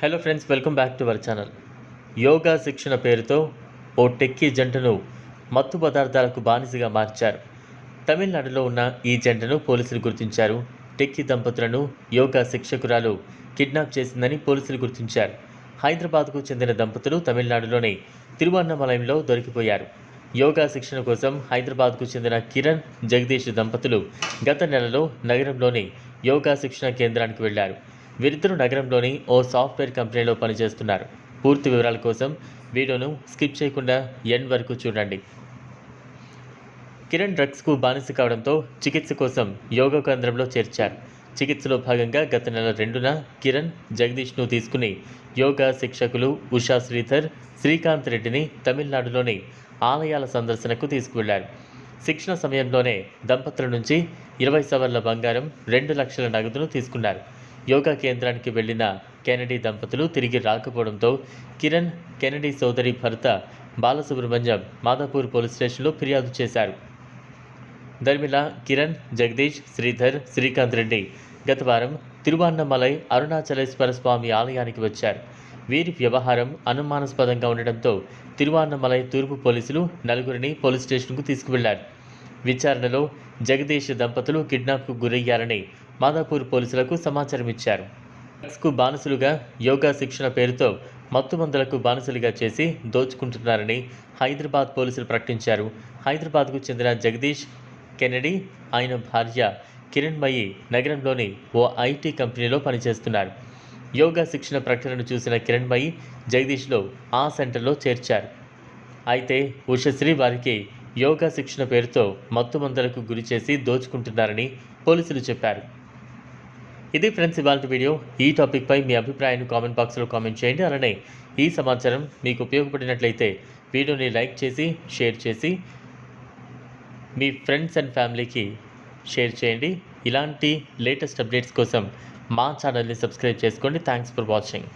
Hello friends welcome back to our channel yoga శిక్షణ పేరుతో ఓ techie జంటను మత్తు పదార్థాలకు బానిసగా మార్చారు. తమిళనాడులో ఉన్న ఈ జంటను పోలీసులు గుర్తించారు. టెక్కీ దంపతులను యోగా శిక్షకురాలు కిడ్నాప్ చేసిందని పోలీసులు గుర్తించారు. హైదరాబాద్కు చెందిన దంపతులు తమిళనాడులోని తిరువన్నమలయంలో దొరికిపోయారు. యోగా శిక్షణ కోసం హైదరాబాద్కు చెందిన కిరణ్ జగదీష్ దంపతులు గత నెలలో నగరంలోని యోగా శిక్షణ కేంద్రానికి వెళ్ళారు. వీరిద్దరు నగరంలోని ఓ సాఫ్ట్వేర్ కంపెనీలో పనిచేస్తున్నారు. పూర్తి వివరాల కోసం వీడియోను స్కిప్ చేయకుండా ఎండ్ వరకు చూడండి. కిరణ్ డ్రగ్స్కు బానిస కావడంతో చికిత్స కోసం యోగా కేంద్రంలో చేర్చారు. చికిత్సలో భాగంగా గత నెల రెండున కిరణ్ జగదీష్ను తీసుకుని యోగా శిక్షకులు ఉషా శ్రీధర్ శ్రీకాంత్ రెడ్డిని తమిళనాడులోని ఆలయాల సందర్శనకు తీసుకువెళ్ళారు. శిక్షణ సమయంలోనే దంపతుల నుంచి ఇరవై సవర్ల బంగారం రెండు లక్షల నగదును తీసుకున్నారు. యోగా కేంద్రానికి వెళ్ళిన కెనడీ దంపతులు తిరిగి రాకపోవడంతో కిరణ్ కెనడీ సోదరి భర్త బాలసుబ్రహ్మణ్యం మాదాపూర్ పోలీస్ స్టేషన్లో ఫిర్యాదు చేశారు. దర్మిల కిరణ్ జగదీష్ శ్రీధర్ శ్రీకాంత్ రెడ్డి గత వారం తిరువాన్నమలై అరుణాచలేశ్వర స్వామి ఆలయానికి వచ్చారు. వీరి వ్యవహారం అనుమానాస్పదంగా ఉండడంతో తిరువాన్నమలై తూర్పు పోలీసులు నలుగురిని పోలీస్ స్టేషన్కు తీసుకువెళ్ళారు. విచారణలో జగదీష్ దంపతులు కిడ్నాప్కు గురయ్యారని మాదాపూర్ పోలీసులకు సమాచారం ఇచ్చారు. డ్రగ్స్కు బానిసలుగా యోగా శిక్షణ పేరుతో మత్తుమందులకు బానిసలుగా చేసి దోచుకుంటున్నారని హైదరాబాద్ పోలీసులు ప్రకటించారు. హైదరాబాద్కు చెందిన జగదీష్ కెనడీ ఆయన భార్య కిరణ్మయి నగరంలోని ఓ ఐటీ కంపెనీలో పనిచేస్తున్నారు. యోగా శిక్షణ ప్రకటనను చూసిన కిరణ్మయి జగదీష్లో ఆ సెంటర్లో చేర్చారు. అయితే ఉషశ్రీ వారికి యోగా శిక్షణ పేరుతో మత్తుమందులకు గురి చేసి దోచుకుంటున్నారని పోలీసులు చెప్పారు. ఇది ఫ్రెండ్స్ ఇవాళ వీడియో. ఈ టాపిక్పై మీ అభిప్రాయాన్ని కామెంట్ బాక్స్లో కామెంట్ చేయండి. అలానే ఈ సమాచారం మీకు ఉపయోగపడినట్లయితే వీడియోని లైక్ చేసి షేర్ చేసి మీ ఫ్రెండ్స్ అండ్ ఫ్యామిలీకి షేర్ చేయండి. ఇలాంటి లేటెస్ట్ అప్డేట్స్ కోసం మా ఛానల్ని సబ్స్క్రైబ్ చేసుకోండి. Thanks for watching